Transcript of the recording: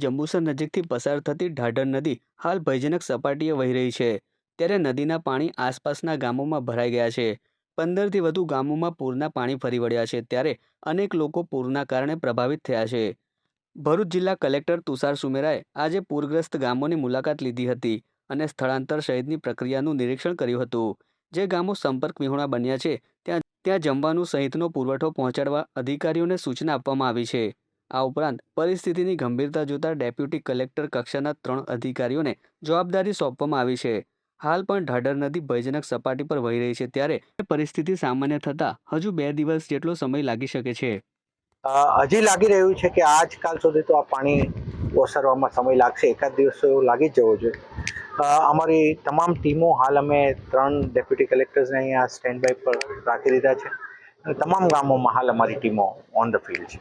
જંબુસર નજીકથી પસાર થતી ઢાઢર નદી હાલ ભયજનક સપાટીએ વહી રહી છે. ત્યારે નદીના પાણી આસપાસના ગામોમાં ભરાઈ ગયા છે. પંદરથી વધુ ગામોમાં પૂરના પાણી ફરી વળ્યા છે ત્યારે અનેક લોકો પૂરના કારણે પ્રભાવિત થયા છે. ભરૂચ જિલ્લા કલેક્ટર તુષાર સુમેરાએ આજે પૂરગ્રસ્ત ગામોની મુલાકાત લીધી હતી અને સ્થળાંતર સહિતની પ્રક્રિયાનું નિરીક્ષણ કર્યું હતું. જે ગામો સંપર્ક વિહોણા બન્યા છે, ત્યાં ત્યાં જમવાનું સહિતનો પુરવઠો પહોંચાડવા અધિકારીઓને સૂચના આપવામાં આવી છે. આ ઉપરાંત પરિસ્થિતિની ગંભીરતા જોતા ડેપ્યુટી કલેક્ટર કક્ષાના ત્રણ અધિકારીઓને જવાબદારી સોંપવામાં આવી છે. હાલ પણ ઢાઢર નદી ભયજનક સપાટી પર વહી રહી છે ત્યારે પરિસ્થિતિ સામાન્ય થતાં હજુ બે દિવસ જેટલો સમય લાગી શકે છે. હજી લાગી રહ્યું છે કે આજકાલ સુધી તો આ પાણી ઓસરવામાં સમય લાગશે. એકાદ દિવસ એવું લાગી જ જવો જોઈએ. અમારી તમામ ટીમો હાલ અમે ત્રણ ડેપ્યુટી કલેક્ટર્સને અહીંયા સ્ટેન્ડ બાય પર રાખી દીધા છે. તમામ ગામોમાં હાલ અમારી ટીમો ઓન ધ ફિલ્ડ છે.